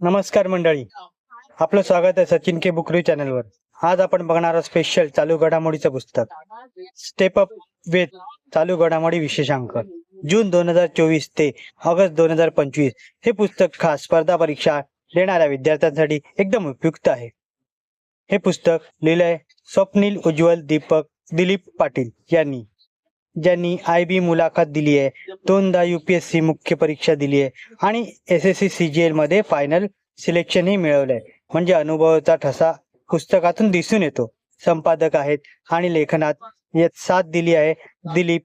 नमस्कार मंडळी. आपलं स्वागत आहे सचिन के बुक चॅनलवर. आज आपण बघणार आहोत स्पेशल चालू घडामोडीचं पुस्तक. स्टेप अप विथ चालू घडामोडी विशेषांक. जून दोन हजार चोवीस ते ऑगस्ट दोन हजार पंचवीस हे पुस्तक खास स्पर्धा परीक्षा देणाऱ्या विद्यार्थ्यांसाठी एकदम उपयुक्त आहे. हे पुस्तक लिहिलंय स्वप्नील उज्ज्वल दीपक दिलीप पाटील यांनी. ज्यांनी आय बी मुलाखत दिली आहे दोनदा युपीएससी मुख्य परीक्षा दिली आहे आणि S S C C G एलमध्ये फायनल सिलेक्शनही मिळवलंय. म्हणजे अनुभवाचा ठसा पुस्तकातून दिसून येतो. संपादक आहेत आणि लेखनात यात साथ दिली आहे दिलीप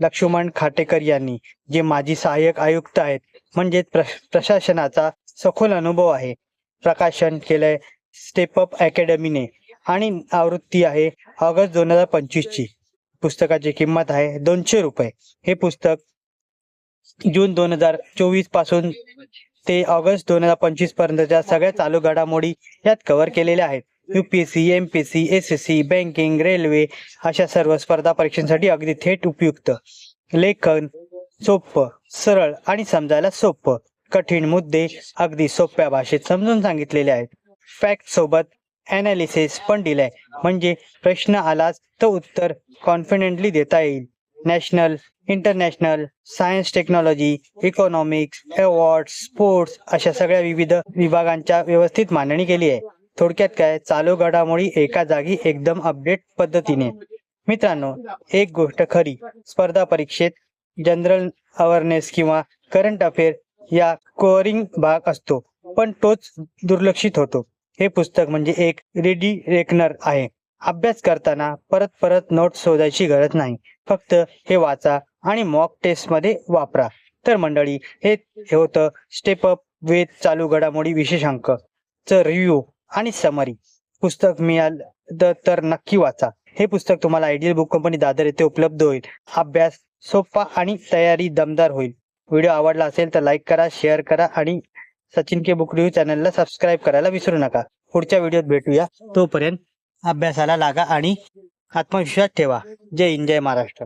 लक्ष्मण खाटेकर यांनी जे माजी सहाय्यक आयुक्त आहेत. म्हणजे प्रशासनाचा सखोल अनुभव आहे. प्रकाशन केलंय स्टेप अप अकॅडमीने आणि आवृत्ती आहे ऑगस्ट दोन हजार पंचवीस ची पुस्तकाची किंमत आहे दोनशे रुपये. हे पुस्तक जून दोन हजार चोवीसपासून ते ऑगस्ट दोन हजार पंचवीस पर्यंतच्या सगळ्या चालू घडामोडी यात कव्हर केलेल्या आहेत. UPSC M P S S C banking railway अशा सर्व स्पर्धा परीक्षांसाठी अगदी थेट उपयुक्त. लेखन सोपं सरळ आणि समजायला सोपं. कठीण मुद्दे अगदी सोप्या भाषेत समजून सांगितलेले आहेत. फॅक्ट सोबत अनालिसिस पण दिलंय. म्हणजे प्रश्न आलाच तर उत्तर कॉन्फिडेंटली देता येईल. National international science technology economics award sports अशा सगळ्या विविध विभागांच्या व्यवस्थित मांडणी केली आहे. थोडक्यात काय? चालू घडामोडी एका जागी एकदम अपडेट पद्धतीने. मित्रांनो एक गोष्ट खरी. स्पर्धा परीक्षेत जनरल अवेअरनेस किंवा करंट अफेअर या कोअरिंग भाग असतो. पण तोच दुर्लक्षित होतो. हे पुस्तक म्हणजे एक रेडी रेकनर आहे. अभ्यास करताना परत परत नोट शोधायची गरज नाही. फक्त हे वाचा आणि मॉक टेस्टमध्ये वापरा. तर मंडळी हे हे होतं स्टेप अप वेद चालू घडामोडी विशेषांक. च रिव्ह्यू आणि समरी. पुस्तक मिळालं तर नक्की वाचा. हे पुस्तक तुम्हाला आयडियल बुक कंपनी दादर येथे उपलब्ध होईल. अभ्यास सोपा आणि तयारी दमदार होईल. व्हिडिओ आवडला असेल तर लाईक करा शेअर करा आणि सचिन के बुक रिव्ह्यू चॅनलला सबस्क्राईब करायला विसरू नका. पुढच्या व्हिडिओत भेटूया. तोपर्यंत अभ्यासाला लागा आणि आत्मविश्वास ठेवा. जय हिंद जय महाराष्ट्र.